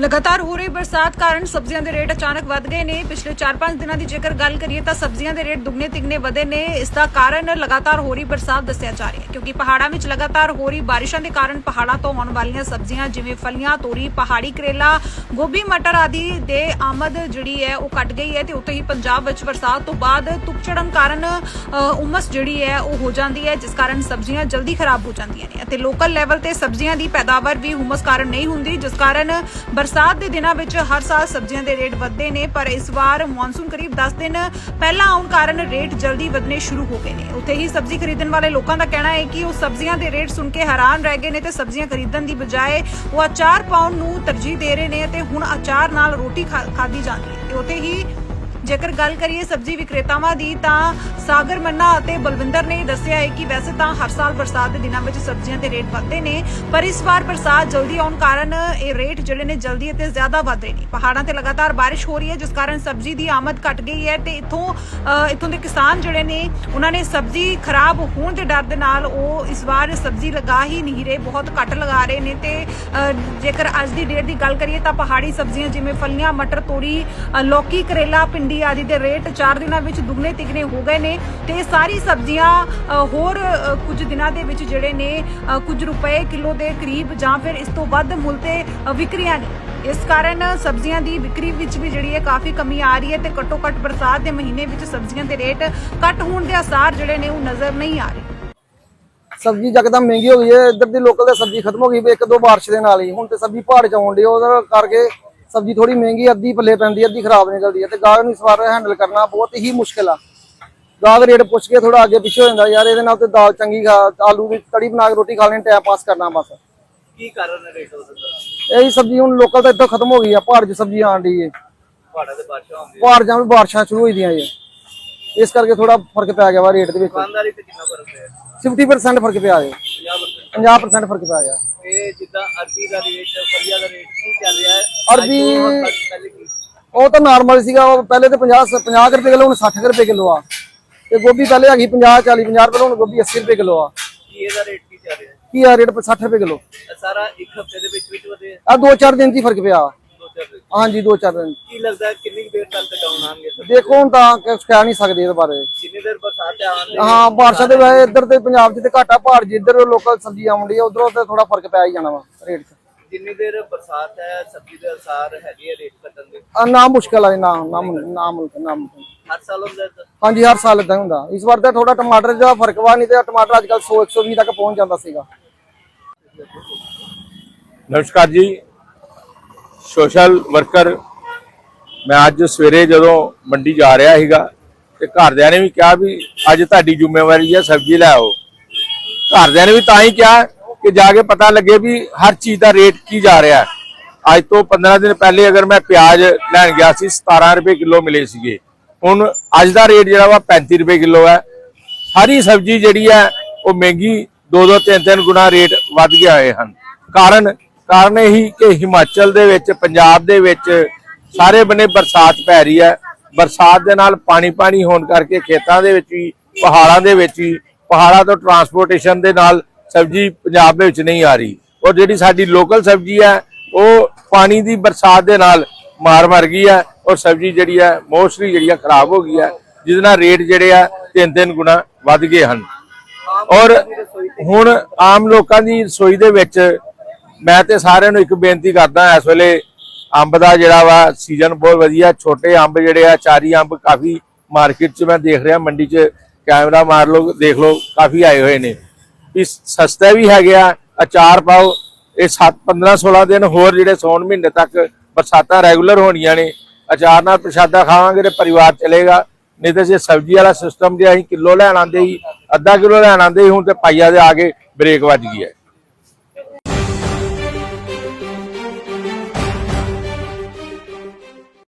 ਲਗਾਤਾਰ ਹੋ ਰਹੀ ਬਰਸਾਤ ਕਾਰਨ ਸਬਜ਼ੀਆਂ ਦੇ ਰੇਟ ਅਚਾਨਕ ਵੱਧ ਗਏ ਨੇ। ਪਿਛਲੇ 4-5 ਦਿਨਾਂ ਦੀ ਜੇਕਰ ਗੱਲ ਕਰੀਏ ਤਾਂ ਸਬਜ਼ੀਆਂ ਦੇ ਰੇਟ ਦੁੱਗਣੇ ਤਿਗਣੇ ਵਧੇ ਨੇ। ਇਸ ਦਾ ਕਾਰਨ ਲਗਾਤਾਰ ਹੋ ਰਹੀ ਬਰਸਾਤ ਦੱਸਿਆ ਜਾ ਰਿਹਾ ਹੈ ਕਿਉਂਕਿ ਪਹਾੜਾਂ ਵਿੱਚ ਲਗਾਤਾਰ ਹੋ ਰਹੀ ਬਾਰਿਸ਼ਾਂ ਦੇ ਕਾਰਨ ਪਹਾੜਾਂ ਤੋਂ ਆਉਣ ਵਾਲੀਆਂ ਸਬਜ਼ੀਆਂ ਜਿਵੇਂ ਫਲੀਆਂ, ਤੋਰੀ, ਪਹਾੜੀ ਕਰੇਲਾ, ਗੋਭੀ, ਮਟਰ ਆਦਿ ਦੇ ਆਮਦ ਜਿਹੜੀ ਹੈ ਉਹ ਘਟ ਗਈ ਹੈ ਤੇ ਉੱਤੇ ਹੀ ਪੰਜਾਬ ਵਿੱਚ ਬਰਸਾਤ ਤੋਂ ਬਾਅਦ ਧੁੱਪ ਚੜਨ ਕਾਰਨ ਉਮਸ ਜਿਹੜੀ ਹੈ ਉਹ ਹੋ ਜਾਂਦੀ ਹੈ, ਜਿਸ ਕਾਰਨ ਸਬਜ਼ੀਆਂ ਜਲਦੀ ਖਰਾਬ ਹੋ ਜਾਂਦੀਆਂ ਨੇ ਅਤੇ ਲੋਕਲ ਲੈਵਲ ਤੇ ਸਬਜ਼ੀਆਂ ਦੀ ਪੈਦਾਵਾਰ ਵੀ ਉਮਸ ਕਾਰਨ ਨਹੀਂ ਹੁੰਦੀ, ਜਿਸ ਕਾਰਨ ਬਰਸਾਤ ਦੇ ਦਿਨਾਂ ਵਿੱਚ ਹਰ ਸਾਲ ਸਬਜ਼ੀਆਂ ਦੇ ਰੇਟ ਵੱਧਦੇ ਨੇ, ਪਰ ਇਸ ਵਾਰ ਮੌਨਸੂਨ ਕਰੀਬ 10 ਦਿਨ ਪਹਿਲਾਂ ਆਉਣ ਕਾਰਨ ਰੇਟ ਜਲਦੀ ਵਧਣੇ ਸ਼ੁਰੂ ਹੋ ਗਏ ਨੇ। ਉੱਥੇ ਹੀ ਸਬਜ਼ੀ ਖਰੀਦਣ ਵਾਲੇ ਲੋਕਾਂ ਦਾ ਕਹਿਣਾ ਹੈ ਕਿ ਉਹ ਸਬਜ਼ੀਆਂ ਦੇ ਰੇਟ ਸੁਣ ਕੇ ਹੈਰਾਨ ਰਹਿ ਗਏ ਨੇ ਤੇ ਸਬਜ਼ੀਆਂ ਖਰੀਦਣ ਦੀ ਬਜਾਏ ਉਹ ਅਚਾਰ ਪਾਉਣ ਨੂੰ ਤਰਜੀਹ ਦੇ ਰਹੇ ਨੇ ਅਤੇ ਹੁਣ ਅਚਾਰ ਨਾਲ ਰੋਟੀ ਖਾ- ਖਾਧੀ ਜਾਂਦੀ ਹੈ। ਤੇ ਉੱਥੇ ਹੀ ਜੇਕਰ ਗੱਲ ਕਰੀਏ ਸਬਜ਼ੀ ਵਿਕਰੇਤਾਵਾਂ ਦੀ, ਤਾਂ ਸਾਗਰ ਮੰਨਾ ਅਤੇ ਬਲਵਿੰਦਰ ਨੇ ਦੱਸਿਆ ਹੈ ਕਿ ਵੈਸੇ ਤਾਂ ਹਰ ਸਾਲ ਬਰਸਾਤ ਦੇ ਦਿਨਾਂ ਵਿੱਚ ਸਬਜ਼ੀਆਂ ਦੇ ਰੇਟ ਵੱਧਦੇ ਨੇ, ਪਰ ਇਸ ਵਾਰ ਬਰਸਾਤ ਜਲਦੀ ਆਉਣ ਕਾਰਨ ਇਹ ਰੇਟ ਜਿਹੜੇ ਨੇ ਜਲਦੀ ਅਤੇ ਜ਼ਿਆਦਾ ਵੱਧ ਰਹੇ ਨੇ। ਪਹਾੜਾਂ ਤੇ ਲਗਾਤਾਰ ਬਾਰਿਸ਼ ਹੋ ਰਹੀ ਹੈ, ਜਿਸ ਕਾਰਨ ਸਬਜ਼ੀ ਦੀ ਆਮਦ ਘਟ ਗਈ ਹੈ ਤੇ ਇਥੋਂ ਇਥੋਂ ਦੇ ਕਿਸਾਨ ਜਿਹੜੇ ਨੇ, ਉਹਨਾਂ ਨੇ ਸਬਜ਼ੀ ਖਰਾਬ ਹੋਣ ਦੇ ਡਰ ਦੇ ਨਾਲ ਉਹ ਇਸ ਵਾਰ ਸਬਜ਼ੀ ਲਗਾ ਹੀ ਨਹੀਂ ਰਹੇ, ਬਹੁਤ ਘੱਟ ਲਗਾ ਰਹੇ ਨੇ ਤੇ ਜੇਕਰ ਅੱਜ ਦੀ ਡੇਟ ਦੀ ਗੱਲ ਕਰੀਏ ਤਾਂ ਪਹਾੜੀ ਸਬਜ਼ੀਆਂ ਜਿਵੇਂ ਫਲੀਆਂ, ਮਟਰ, ਤੋਰੀ ਲੌਕੀ, ਕਰੇਲਾ ਪਿੰਡੀ ਆਦਿ ਦੇ ਰੇਟ 4 ਦਿਨਾਂ ਵਿੱਚ ਦੁੱਗਣੇ ਤਿਗਣੇ ਹੋ ਗਏ ਨੇ ਤੇ ਸਾਰੀ ਸਬਜ਼ੀਆਂ ਹੋਰ ਕੁਝ ਦਿਨਾਂ ਦੇ ਵਿੱਚ ਜਿਹੜੇ ਨੇ ਕੁਝ ਰੁਪਏ ਕਿਲੋ ਦੇ ਕਰੀਬ ਜਾਂ ਫਿਰ ਇਸ ਤੋਂ ਵੱਧ ਮੁੱਲ ਤੇ ਵਿਕਰੀਆਂ ਨੇ। ਇਸ ਕਾਰਨ ਸਬਜ਼ੀਆਂ ਦੀ ਵਿਕਰੀ ਵਿੱਚ ਵੀ ਜਿਹੜੀ ਹੈ ਕਾਫੀ ਕਮੀ ਆ ਰਹੀ ਹੈ ਤੇ ਘੱਟੋ ਘੱਟ ਬਰਸਾਤ ਦੇ ਮਹੀਨੇ ਵਿੱਚ ਸਬਜ਼ੀਆਂ ਦੇ ਰੇਟ ਘੱਟ ਹੋਣ ਦੇ ਆਸਾਰ ਜਿਹੜੇ ਨੇ ਉਹ ਨਜ਼ਰ ਨਹੀਂ ਆ ਰਹੇ। ਸਬਜ਼ੀ ਯਕਦਮ ਮਹਿੰਗੀ ਹੋ ਗਈ ਹੈ, ਇੱਧਰ ਦੀ ਲੋਕਲ ਤੇ ਸਬਜ਼ੀ ਖਤਮ ਹੋ ਗਈ ਇੱਕ ਦੋ ਬਾਰਿਸ਼ ਦੇ ਨਾਲ ਹੀ। ਹੁਣ ਤੇ ਸਬਜ਼ੀ ਪਹਾੜ ਚ ਆਉਣ ਡਈ, ਉਹਦੇ ਕਰਕੇ ਸਬਜ਼ੀ ਥੋੜੀ ਮਹਿੰਗੀ ਅੱਧੀ ਪੱਲੇ ਪੈਂਦੀ ਅੱਧੀ ਖਰਾਬ ਨਿਕਲਦੀ ਹੈ ਤੇ ਗਾਹਕ ਨੂੰ ਇਸ ਵਾਰ ਹੈਂਡਲ ਕਰਨਾ ਬਹੁਤ ਹੀ ਮੁਸ਼ਕਿਲ ਆ। ਗਾਹਕ ਰੇਟ ਪੁੱਛ ਕੇ ਥੋੜਾ ਅੱਗੇ ਪਿੱਛੇ ਹੋ ਜਾਂਦਾ ਯਾਰ ਇਹਦੇ ਨਾਲ ਤੇ ਦਾਲ ਚੰਗੀ ਖਾ ਆਲੂ ਦੀ ਕੜੀ ਬਣਾ ਕੇ ਰੋਟੀ ਖਾ ਲੈਣੀ ਟਾਈਮ ਪਾਸ ਕਰਨਾ ਬਸ। ਕੀ ਕਾਰਨ ਹੈ ਰੇਟ ਉਹਦਾ? ਇਹੀ ਸਬਜ਼ੀ ਹੁਣ ਲੋਕਲ ਤਾਂ ਇੱਥੋਂ ਖਤਮ ਹੋ ਗਈ ਆ ਪਹਾੜ 'ਚ ਸਬਜ਼ੀ ਆਣ ਡਈ ਏ। ਪਹਾੜਾਂ ਦੇ ਬਾਦਸ਼ਾਹ ਹੁੰਦੇ ਪਹਾੜ ਜਾਂ ਬਾਰਿਸ਼ਾਂ ਸ਼ੁਰੂ ਹੋਈ ਦੀਆਂ ਏ। ਇਸ ਕਰਕੇ ਥੋੜਾ ਫ਼ਰਕ ਪੈ ਗਿਆ ਵਾ ਰੇਟ ਦੇ ਵਿੱਚ। ਦੁਕਾਨਦਾਰੀ ਤੇ ਕਿੰਨਾ ਫ਼ਰਕ ਹੈ 50% ਫ਼ਰਕ ਪਿਆ ਏ। 50% 50% ਫ਼ਰਕ ਪੈ ਗਿਆ। ਇਹ ਜਿੱਦਾਂ ਅਰਬੀ ਦਾ ਰੇਟ ਫਲੀਆ ਦਾ ਰੇਟ ਕੀ ਚੱਲ ਰਿਹਾ ਹੈ? ਅਰਬੀ- ਅੱਜ ਤੋਂ ਹਫ਼ਤਾ ਪਹਿਲੇ ਕੀ ਸੀ? ਉਹ ਤਾਂ ਨਾਰਮਲ ਸੀਗਾ ਉਹ ਪਹਿਲੇ ਤੇ 50 50 ਰੁਪਏ ਕਿਲੋ ਹੁਣ 60 ਰੁਪਏ ਕਿਲੋ ਆ। ਤੇ ਗੋਭੀ ਪਹਿਲੇ ਹੈਗੀ 50 40 50 ਰੁਪਏ ਹੁਣ ਗੋਭੀ 80 ਰੁਪਏ ਕਿਲੋ ਆ। ਕੀ ਇਹਦਾ ਰੇਟ ਕੀ ਚੱਲ ਰਿਹਾ ਕੀ ਆ ਰੇਟ 60 ਰੁਪਏ ਕਿਲੋ? ਸਾਰਾ ਇੱਕ ਹਫ਼ਤੇ ਦੇ ਵਿੱਚ ਵਿੱਚ ਵਧੇ ਆ? ਦੋ ਚਾਰ ਦਿਨ ਹੀ ਫ਼ਰਕ ਪਿਆ। ਦੋ। ਹਾਂਜੀ ਦੋ ਚਾਰ ਦਿਨ ਕੀ ਲੱਗਦਾ ਕਿੰਨੀ ਦੇਰ ਤੱਕ ਡਾਊਨ ਆਣਗੇ? ਦੇਖੋ ਹੁਣ ਤਾਂ ਕਹਿ ਨਹੀਂ ਸਕਦੇ ਇਹਦੇ ਬਾਰੇ। ਹਾਂ ਬਾਰਿਸ਼ਾਂ ਦੇ ਵੈਸੇ ਇੱਧਰ ਤੇ ਪੰਜਾਬ 'ਚ ਤੇ ਘਾਟਾ ਪਹਾੜ 'ਚ ਇੱਧਰ ਲੋਕਲ ਸਬਜ਼ੀ ਆਉਂਦੀ ਆ ਉਧਰੋਂ ਤੇ ਥੋੜਾ ਫ਼ਰਕ ਪੈ ਹੀ ਜਾਣਾ ਵਾ ਰੇਟ 'ਚ ਜਿੰਨੀ ਦੇਰ ਬਰਸਾਤ ਹੈ ਸਬਜ਼ੀ ਦੇ ਅਸਾਰ ਹੈਗੇ ਆ ਰੇਟ ਘਟਣ ਦੇ? ਆ ਨਾ ਮੁਸ਼ਕਲ ਆ ਜੀ, ਨਾ ਨਾ ਨਾ ਮੁਮਕਿਨ ਨਾ ਮੁਮਕਿਨ ਹਰ ਸਾਲ ਹੁੰਦਾ ਹੈ ਹਾਂਜੀ ਹਰ ਸਾਲ ਇਦਾਂ ਹੁੰਦਾ। ਇਸ ਵਾਰ ਤਾਂ ਥੋੜਾ ਟਮਾਟਰ ਦਾ ਫ਼ਰਕ ਵਾ ਨਹੀਂ ਤੇ ਟਮਾਟਰ ਅੱਜ ਕੱਲ 100 120 ਤੱਕ ਪਹੁੰਚ ਜਾਂਦਾ ਸੀਗਾ। ਨਮਸਕਾਰ ਜੀ। ਸੋਸ਼ਲ ਵਰਕਰ ਮੈਂ ਅੱਜ ਸਵੇਰੇ ਜਦੋਂ ਮੰਡੀ ਜਾ ਰਿਹਾ ਸੀਗਾ ਤੇ ਘਰਦਿਆਂ ਨੇ ਵੀ ਕਿਹਾ ਵੀ ਅੱਜ ਤੁਹਾਡੀ ਜ਼ਿੰਮੇਵਾਰੀ ਹੈ, ਸਬਜ਼ੀ ਲੈ ਆਓ। ਘਰਦਿਆਂ ਨੇ ਵੀ ਤਾਂ ਹੀ ਕਿਹਾ ਕਿ ਜਾ ਕੇ ਪਤਾ ਲੱਗੇ ਵੀ ਹਰ ਚੀਜ਼ ਦਾ ਰੇਟ ਕੀ ਜਾ ਰਿਹਾ ਅੱਜ ਤੋਂ 15 ਦਿਨ ਪਹਿਲੇ ਅਗਰ ਮੈਂ ਪਿਆਜ਼ ਲੈਣ ਗਿਆ ਸੀ 17 ਰੁਪਏ ਕਿਲੋ ਮਿਲੇ ਸੀਗੇ। ਹੁਣ ਅੱਜ ਦਾ ਰੇਟ ਜਿਹੜਾ ਵਾ 35 ਰੁਪਏ ਕਿਲੋ ਹੈ। ਸਾਰੀ ਸਬਜ਼ੀ ਜਿਹੜੀ ਹੈ, ਉਹ ਮਹਿੰਗੀ ਦੋ ਦੋ ਤਿੰਨ ਤਿੰਨ ਗੁਣਾ ਰੇਟ ਵੱਧ ਗਿਆ ਹੋਏ ਹਨ। ਕਾਰਨ ਕਾਰਨ ਇਹੀ ਕਿ ਹਿਮਾਚਲ ਦੇ ਵਿੱਚ, ਪੰਜਾਬ ਦੇ ਵਿੱਚ ਸਾਰੇ ਬੰਨੇ ਬਰਸਾਤ ਪੈ ਰਹੀ ਹੈ। ਬਰਸਾਤ ਦੇ ਨਾਲ ਪਾਣੀ ਪਾਣੀ ਹੋਣ ਕਰਕੇ ਖੇਤਾਂ ਦੇ ਵਿੱਚ ਵੀ, ਪਹਾੜਾਂ ਦੇ ਵਿੱਚ ਵੀ, ਪਹਾੜਾਂ ਤੋਂ ਟਰਾਂਸਪੋਰਟੇਸ਼ਨ ਦੇ ਨਾਲ ਸਬਜ਼ੀ ਪੰਜਾਬ ਦੇ ਵਿੱਚ ਨਹੀਂ ਆ ਰਹੀ। ਔਰ ਜਿਹੜੀ ਸਾਡੀ ਲੋਕਲ ਸਬਜ਼ੀ ਹੈ, ਉਹ ਪਾਣੀ ਦੀ ਬਰਸਾਤ ਦੇ ਨਾਲ ਮਾਰ ਮਰ ਗਈ ਹੈ ਔਰ ਸਬਜ਼ੀ ਜਿਹੜੀ ਹੈ ਮੋਸਟਲੀ ਜਿਹੜੀ ਹੈ ਖਰਾਬ ਹੋ ਗਈ ਹੈ, ਜਿਹਦੇ ਨਾਲ ਰੇਟ ਜਿਹੜੇ ਆ ਤਿੰਨ ਤਿੰਨ ਗੁਣਾ ਵੱਧ ਗਏ ਹਨ। ਔਰ ਹੁਣ ਆਮ ਲੋਕਾਂ ਦੀ ਰਸੋਈ ਦੇ ਵਿੱਚ ਮੈਂ ਤੇ ਸਾਰਿਆਂ ਨੂੰ ਇੱਕ ਬੇਨਤੀ ਕਰਦਾ ਇਸ ਵੇਲੇ ਅੰਬ ਦਾ ਜਿਹੜਾ ਵਾ ਸੀਜ਼ਨ ਬਹੁਤ ਵਧੀਆ, ਛੋਟੇ ਅੰਬ ਜਿਹੜੇ ਆ, ਚਾਰੀ ਅੰਬ ਕਾਫੀ ਮਾਰਕੀਟ 'ਚ ਮੈਂ ਦੇਖ ਰਿਹਾ, ਮੰਡੀ 'ਚ ਕੈਮਰਾ ਮਾਰ ਲਓ, ਦੇਖ ਲਓ, ਕਾਫੀ ਆਏ ਹੋਏ ਨੇ। ਵੀ ਸਸਤੇ ਵੀ ਹੈਗੇ ਆ, ਅਚਾਰ ਪਾਓ, ਇਹ 7 15 16 ਦਿਨ ਹੋਰ ਜਿਹੜੇ ਸੌਣ ਮਹੀਨੇ ਤੱਕ ਬਰਸਾਤਾਂ ਰੈਗੂਲਰ ਹੋਣੀਆਂ ਨੇ। ਅਚਾਰ ਨਾਲ ਪ੍ਰਸ਼ਾਦਾ ਖਾਵਾਂਗੇ ਤੇ ਪਰਿਵਾਰ ਚਲੇਗਾ। ਨਹੀਂ ਤੇ ਜੇ ਸਬਜ਼ੀ ਵਾਲਾ ਸਿਸਟਮ ਜੇ ਅਸੀਂ ਕਿਲੋ ਲੈਣ ਆਂਦੇ ਹੀ, ਅੱਧਾ ਕਿਲੋ ਲੈਣ ਆਂਦੇ ਸੀ ਹੁਣ ਤੇ ਪਾਈਆ ਦੇ ਆ ਕੇ ਬ੍ਰੇਕ ਵੱਜ ਗਈ ਹੈ।